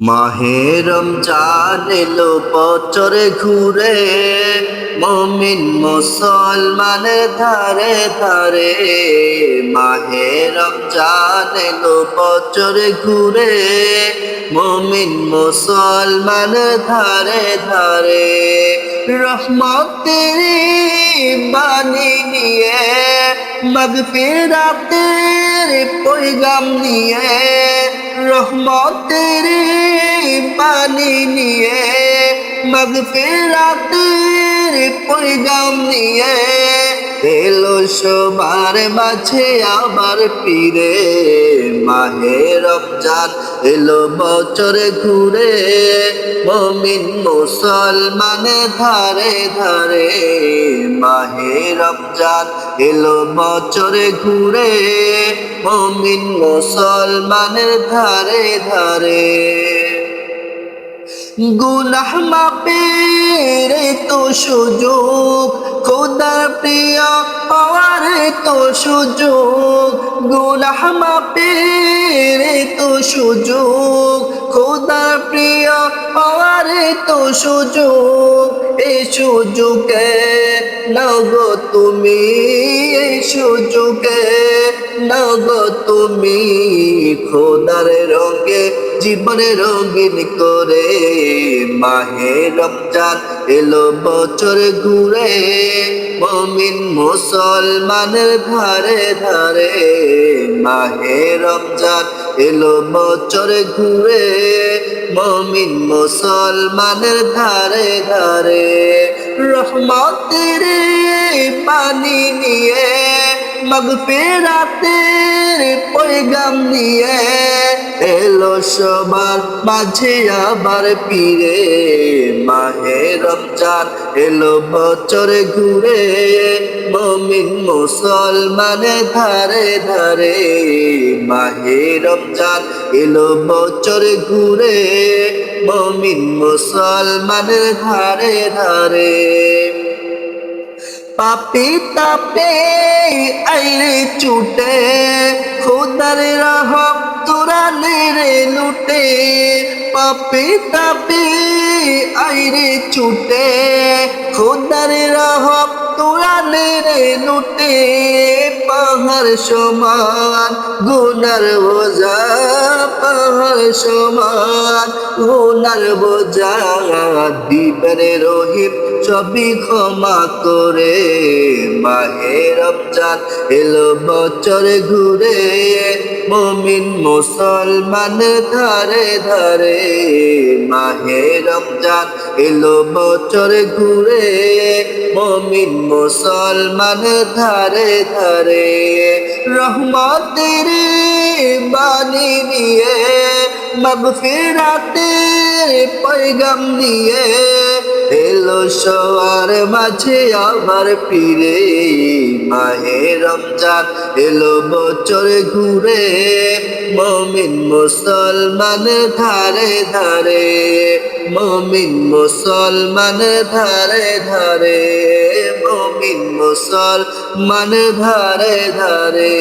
মাহেরম চান এলো বছরে ঘুরে, মমিন মুসলমানের ধারে ধারে। মাহেরম চান এলো বছরে ঘুরে, মমিন মুসলমানের ধারে ধারে। রহমতের বাণী নিয়ে, মগফিরাতের পৈগাম নিয়ে রহমতের পানি নিয়ে, মগফিরাতের পৈগাম নিয়ে এলো সবার মাঝে আবার ফিরে। মাহে রমজান এলো বছরে ঘুরে, মমিন মুসলমানের ধারে ধারে। মাহে রমজান এলো বছরে ঘুরে মমিন মুসলমানের ধারে ধারে। গুনাহ মাপের তো সুযোগ, খোদার প্রিয় পাওয়ার তো সুযোগ। গুনাহ মাপের তো সুযোগ, খোদার প্রিয় পাওয়ার তো সুযোগ। এই সুযোগে নগো তুমি এই সুযোগে নগো তুমি খোদার রঙে, জীবনে রঙিন করে। মাহে রমজান এলো বছর ঘুরে, মমিন মুসলমানের ধারে ধারে। মাহে রমজান এলো বছর ঘুরে, মমিন মুসলমানের ধারে ধারে রহমতের মগফিরাতের পৈগাম নিয়ে। এলো সবার মাঝে আবার পীরে মাহে রমজান, এলো বছরে ঘুরে। মমিন মুসলমানে ধারে ধারে। মাহে রমজান, এলো বছরে ঘুরে। মমিন মুসলমানের ধারে ধারে। পাপি তাপে আইরে চুটে খুদার রহম তোরা রে লুটে পাপি তাপে আইরে চুটে খোদার রহম তোরা রে লুটে। পাহাড় সমান, গুনার বোঝা, পাহাড় সমান, গুনার বোঝা। দিবেন রহিম ছবি ক্ষমা করে, মাহে রমজান এলো বছর ঘুরে। মমিন মুসলমান ধারে ধারে, মাহে রমজান এলো বছর ঘুরে। মমিন মুসলমান ধারে ধারে, রহমতের বাণী নিয়ে, মগফিরাতের পৈগাম নিয়ে এলো সবার মাঝে আবার ফিরে মাহে রমজান এলো বছর ঘুরে, মমিন মুসলমান ধারে ধারে, মমিন মুসলমান ধারে ধারে, মমিন মুসলমান ধারে ধারে।